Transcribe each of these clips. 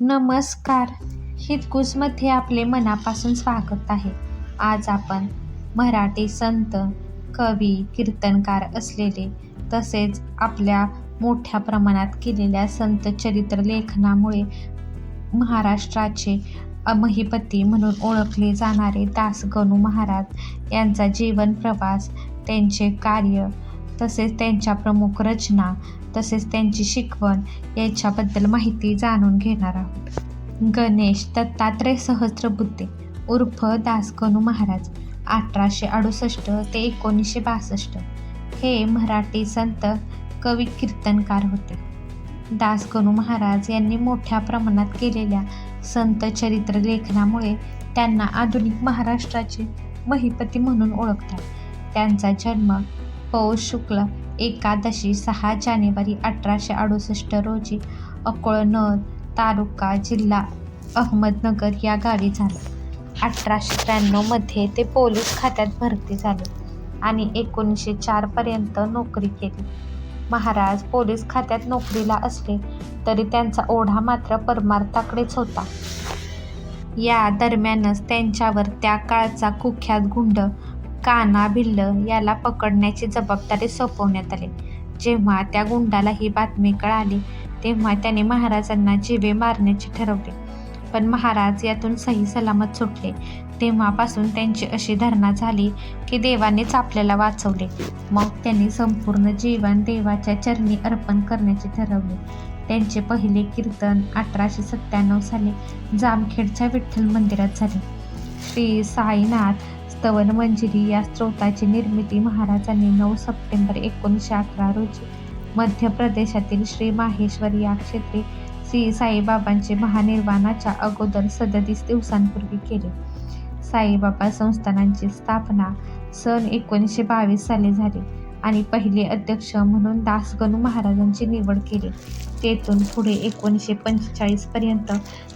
नमस्कार. हितकुसमध्ये आपले मनापासून स्वागत आहे. आज आपण मराठी संत कवी कीर्तनकार असलेले तसेच आपल्या मोठ्या प्रमाणात केलेल्या संत चरित्र लेखनामुळे महाराष्ट्राचे महिपती म्हणून ओळखले जाणारे दासगणू महाराज यांचा जीवन प्रवास त्यांचे कार्य तसेच त्यांच्या प्रमुख रचना तसेच त्यांची शिकवण याच्याबद्दल माहिती जाणून घेणार आहोत. गणेश दत्तात्रय सहस्त्रबुद्धे उर्फ दासकनू महाराज अठराशे अडुसष्ट ते एकोणीसशे बासष्ट हे मराठी संत कवी कीर्तनकार होते. दासकनू महाराज यांनी मोठ्या प्रमाणात केलेल्या संत चरित्र लेखनामुळे त्यांना आधुनिक महाराष्ट्राचे महिपती म्हणून ओळखतात. त्यांचा जन्म पौष शुक्ल एकादशी सहा जानेवारी अठराशे अडुसष्ट रोजी अकोळनद तालुका जिल्हा अहमदनगर या गावी झाला. अठराशे त्र्याण्णवमध्ये ते पोलीस खात्यात भरती झाले आणि एकोणीसशे चारपर्यंत नोकरी केली. महाराज पोलीस खात्यात नोकरीला असले तरी त्यांचा ओढा मात्र परमार्थाकडेच होता. या दरम्यानच त्यांच्यावर त्या काळचा कुख्यात गुंड काना भिल्ल याला पकडण्याची जबाबदारी सोपवण्यात आली. जेव्हा त्या गुंडाला ही बातमी कळाली तेव्हा त्याने महाराजांना जिवे मारण्याचे ठरवले. पण महाराज यातून सही सलामत सुटले. तेव्हापासून त्यांची अशी धारणा झाली की देवानेच आपल्याला वाचवले. मग त्यांनी संपूर्ण जीवन देवाच्या चरणी अर्पण करण्याचे ठरवले. त्यांचे पहिले कीर्तन अठराशे सत्त्याण्णव साली जामखेडच्या विठ्ठल मंदिरात झाले. श्री साईनाथ स्तवन मंजिरी या स्त्रोताची निर्मिती महाराजांनी नऊ सप्टेंबर एकोणीसशे अकरा रोजी. मध्य प्रदेशातील श्री माहेश्वर या क्षेत्री श्री साईबाबांचे महानिर्वाणाच्या अगोदर सदतीस दिवसांपूर्वी केले. साईबाबा संस्थानांची स्थापना सन एकोणीसशे बावीस साली झाली आणि पहिले अध्यक्ष म्हणून दासगणू महाराजांची निवड केली. तेथून पुढे एकोणीसशे पंचेचाळीसपर्यंत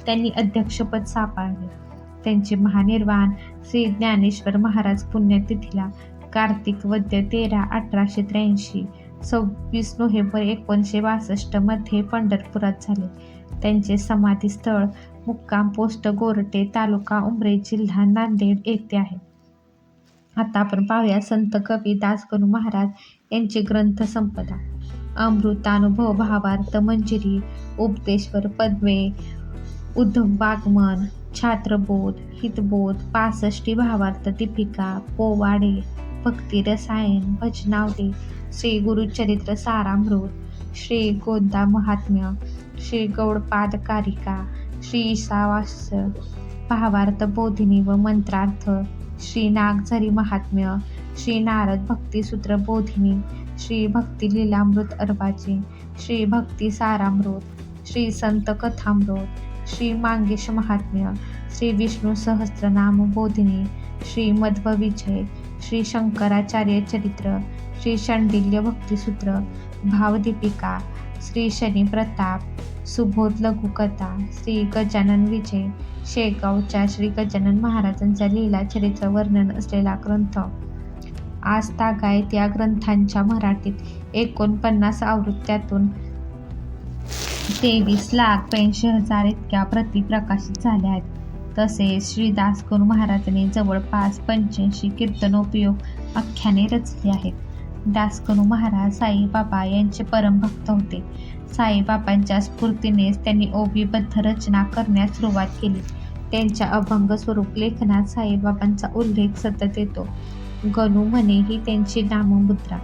त्यांनी अध्यक्षपद सांभाळले. त्यांचे महानिर्वाण श्री ज्ञानेश्वर महाराज पुण्यतिथीला कार्तिक वद्य तेरा अठराशे त्र्याऐंशी सव्वीस नोव्हेंबर एकोणीसशे बासष्टमध्ये पंढरपुरात झाले. त्यांचे समाधीस्थळ मुक्काम पोस्ट गोरटे तालुका उमरे जिल्हा नांदेड येथे आहे. आता आपण पाहूया संत कवी दासगणू महाराज यांचे ग्रंथ संपदा. अमृतानुभव भावार्थ मंजिरी उपदेश्वर पद्मे उद्धवागमन छात्रबोध हितबोध पासष्टी भावार्थ दीपिका पोवाडे भक्ती रसायन भजनावली श्री गुरुचरित्र सारामृत श्री गोंदा महात्म्य श्री गौडपाद कारिका श्री ईशावास्य भावार्थ बोधिनी व मंत्रार्थ श्री नागझरी महात्म्य श्री नारद भक्तिसूत्र बोधिनी श्री भक्ती लीलामृत अर्बाचे श्री भक्ती सारामृत श्री संत कथामृत श्री मांगेश महात्म्य श्री विष्णू सहस्रनाम बोधिनी श्री मध्व विजय श्री शंकराचार्य चरित्र श्री शंडिल्य भक्तिसूत्र भावदीपिका श्री शनी प्रताप सुबोध लघुकथा श्री गजानन विजय शेगावच्या श्री गजानन महाराजांचा लीला चरित्र वर्णन असलेला ग्रंथ. आज तागायत या ग्रंथांच्या मराठीत एकोणपन्नास आवृत्त्यातून तेवीस लाख ब्याऐंशी हजार इतक्या प्रती प्रकाशित झाल्या आहेत. तसेच श्रीदासगरू महाराजांनी जवळपास पंच्याऐंशी कीर्तनोपयोग आख्याने रचली आहेत. दासगणू महाराज साईबाबा यांचे परमभक्त होते. साईबाबांच्या स्फूर्तीनेच त्यांनी ओबीबद्ध रचना करण्यास सुरुवात केली. त्यांच्या अभंग स्वरूप लेखनात साईबाबांचा उल्लेख सतत येतो. गणू म्हणे ही त्यांची नाममुद्रा.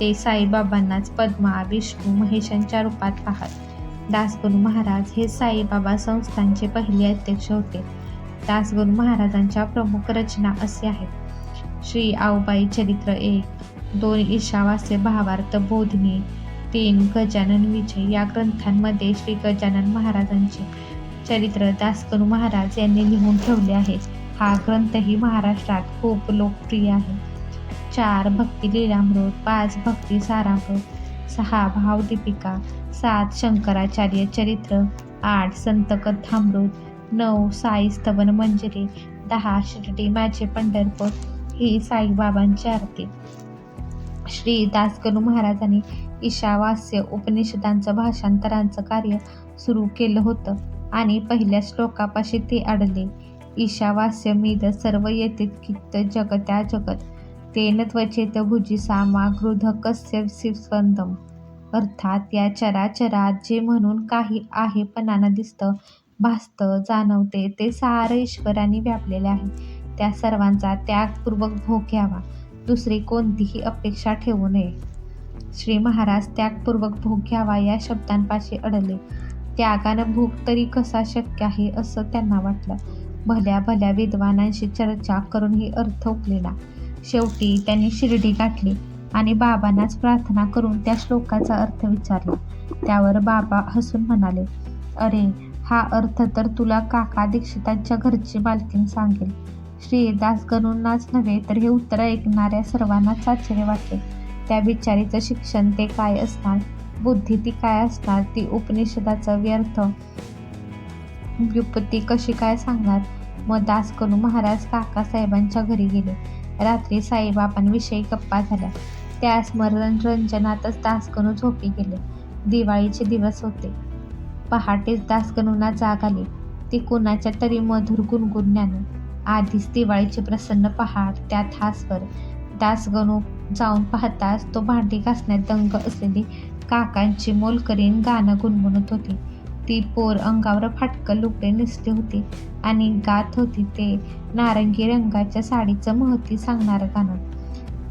ते साईबाबांनाच पद्मा विष्णू महेशांच्या रूपात पाहत. दासगणू महाराज हे साईबाबा संस्थांचे पहिले अध्यक्ष होते. दासगणू महाराजांच्या प्रमुख रचना असे आहेत. श्री आऊबाई चरित्र एक दोन ईशावास्य भावार्थ बोधनी तीन गजानन विजय या ग्रंथांमध्ये श्री गजानन महाराजांचे चरित्र दासगुरू महाराज यांनी लिहून ठेवले आहे. हा ग्रंथही महाराष्ट्रात खूप लोकप्रिय आहे. चार भक्ती लीलामृत पाच भक्ती सारामृत सहा भावदीपिका सात शंकराचार्य चरित्र आठ संत कथामृत नऊ साई स्तवन मंजिरी दहा शिर्डी माझे पंढरपूर ही साईबाबांची आरती. श्री दासगणू महाराजांनी ईशावास्य उपनिषदांचं भाषांतरांचं कार्य सुरू केलं होतं आणि पहिल्या श्लोकापाशी ते अडले ईशावास्य मीद सर्व येते कित्त जगत्या जगत. तेन त्वचेत भुजी सामा गृध कस्य शिवस्वंदम अर्थात या चराचरात जे म्हणून काही आहेपणानं दिसतं भासतं जाणवते ते सारं ईश्वराने व्यापलेले आहे. त्या सर्वांचा त्यागपूर्वक भोग घ्यावा. दुसरी कोणतीही अपेक्षा ठेवू नये. श्री महाराज त्यागपूर्वक भोग घ्यावा या शब्दांपाशी अडले. त्यागानं भोग तरी कसा शक्य आहे असं त्यांना वाटलं. भल्या भल्या विद्वानांशी चर्चा करूनही अर्थ उकलेला. शेवटी त्यांनी शिर्डी गाठली. आणि बाबांनाच प्रार्थना करून त्या श्लोकाचा अर्थ विचारला. त्यावर बाबा हसून म्हणाले अरे हा अर्थ तर तुला काका दीक्षितांच्या घरची मालकीन सांगेल. श्रीदासगणूंनाच नव्हे तर हे उत्तर ऐकणाऱ्या सर्वांनाच आश्चर्य वाटेल. त्या विचारीचं शिक्षण ते काय असणार? बुद्धी ती काय असणार? ती उपनिषदाचा व्यर्थ. व्युत्पत्ती कशी काय सांगणार? मग दासगणू महाराज काकासाहेबांच्या घरी गेले. रात्री साईबाबांविषयी गप्पा झाल्या. त्या स्मरणरंजनातच दासगणू झोपी गेले. दिवाळीचे दिवस होते. पहाटेच दासगणूंना जाग आली. ती कुणाच्या तरी मधुर गुणगुणण्यानं आधीच दिवाळीचे प्रसन्न पहाट त्यात हासवर दासगणू जाऊन पाहताच तो भांडी घासण्यात दंग असलेली काकांची मोलकरीन गाणं गुणगुणत होती. ती पोर अंगावर फाटकं लुगडे नेसली होती आणि गात होती ते नारंगी रंगाच्या साडीचं महती सांगणारं गाणं.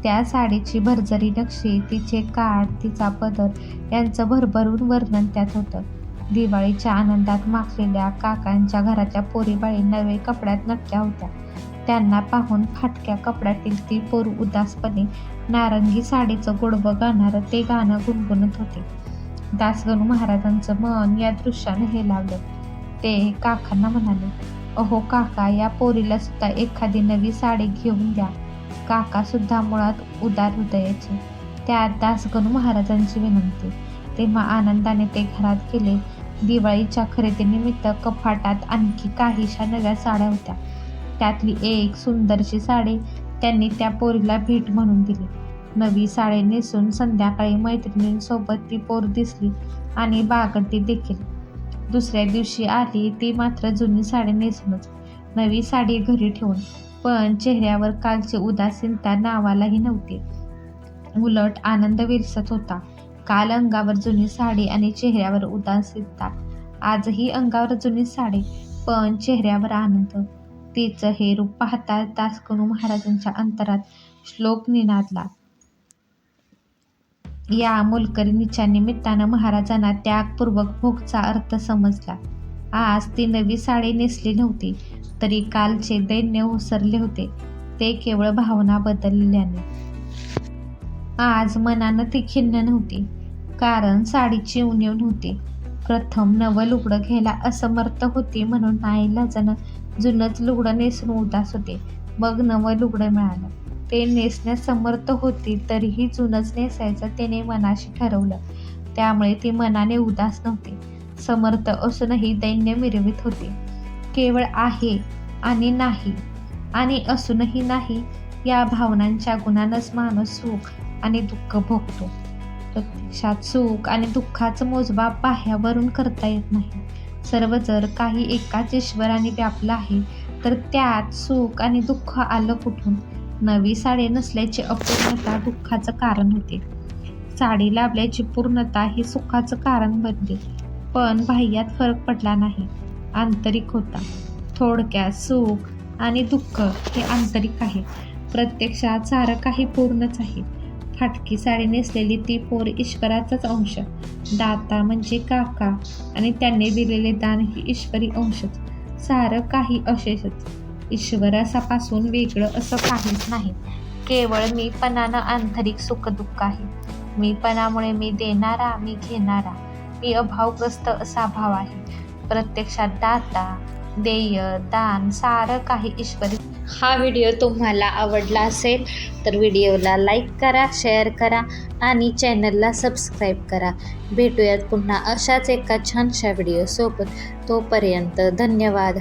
त्या साडीची भरजरी नक्षी तिचे काठ तिचा पदर यांचं भरभरून वर्णन त्यात होतं. दिवाळीच्या आनंदात माखलेल्या काकांच्या घराच्या पोरीबाळी नवे कपड्यात नटक्या होत्या. त्यांना पाहून फाटक्या कपड्यातील ती पोर उदासपणे नारंगी साडीचं गोडवं गाणारं ते गाणं गुणगुणत होते. दासगणू महाराजांचं मन या दृश्यानं हे लावलं. ते काकांना म्हणाले अहो काका या पोरीला सुद्धा एखादी नवी साडी घेऊन द्या. काका सुद्धा मुळात उदार हृदयाचे. त्या दासगणू महाराजांची विनंती. तेव्हा आनंदाने ते घरात गेले. दिवाळीच्या खरेदीनिमित्त कपाटात आणखी काहीशा नव्या साड्या होत्या. त्यातली एक सुंदरशी साडी त्यांनी त्या पोरीला भेट म्हणून दिली. नवी साडी नेसून संध्याकाळी मैत्रिणींसोबत ती पोर दिसली आणि बागडती देखील. दुसऱ्या दिवशी आली ती मात्र जुनी साडी नेसूनच. नवी साडी घरी ठेवून पण चेहऱ्यावर कालची उदासीनता नावालाही नव्हती. उलट आनंद विरसत होता. काल अंगावर जुनी साडी आणि चेहऱ्यावर उदासीनता. आजही अंगावर जुनी साडी पण चेहऱ्यावर आनंद. तिचं हे रूप पाहता दासगणू महाराजांच्या अंतरात श्लोक निनादला. या मोलकरीणीच्या निमित्तानं महाराजांना त्यागपूर्वक भोगचा अर्थ समजला. आज ती नवी साडी नेसली नव्हती. तरी कालचे दैन्य ओसरले होते. ते केवळ भावना बदलल्याने. आज मनानं ती खिन्न नव्हती. कारण साडीची उणीव नव्हती. प्रथम नवं लुगडं घ्यायला असमर्थ होती म्हणून नाईलाजानं जुनंच लुगडं नेसून उदास होते. मग नवं लुगडं मिळालं. ते नेसण्यास समर्थ होती तरीही जुनंच नेसायचं त्याने मनाशी ठरवलं. त्यामुळे ती मनाने उदास नव्हती. समर्थ असूनही दैन्य मिरवित होते. केवळ आहे आणि नाही आणि असूनही नाही या भावनांच्या गुणानंच माणूस सुख आणि दुःख भोगतो. प्रत्यक्षात सुख आणि दुःखाचं मोजबाप बाह्यावरून करता येत नाही. सर्व जर काही एकाच ईश्वराने व्यापलं आहे तर त्यात सुख आणि दुःख आलं कुठून? नवी साडी नसल्याची अपूर्णता दुःखाचं कारण होते. साडी लाभल्याची पूर्णता ही सुखाचं कारण बनते. पण बाह्यात फरक पडला नाही. आंतरिक होता. थोडक्यात सुख आणि दुःख हे आंतरिक आहे. प्रत्यक्षात सारं काही पूर्णच आहे. फाटकी साडी नेसलेली ती पोर ईश्वराचाच अंश. दाता म्हणजे काका आणि त्यांनी दिलेले दान ही ईश्वरी अंशच. सारं काही अशेषच. ईश्वरासापासून वेगळं असं काहीच नाही. केवळ मीपणानं आंतरिक सुख दुःख आहे मीपणामुळे मी देणारा मी घेणारा. मी अभावग्रस्त असा भाव आहे. प्रत्यक्षात दाता देय दान सारं काही ईश्वरी. हा व्हिडिओ तुम्हाला आवडला असेल तर व्हिडिओला लाईक करा शेअर करा आणि चॅनलला सबस्क्राईब करा. भेटूयात पुन्हा अशाच एका छानशा व्हिडिओसोबत. तोपर्यंत धन्यवाद.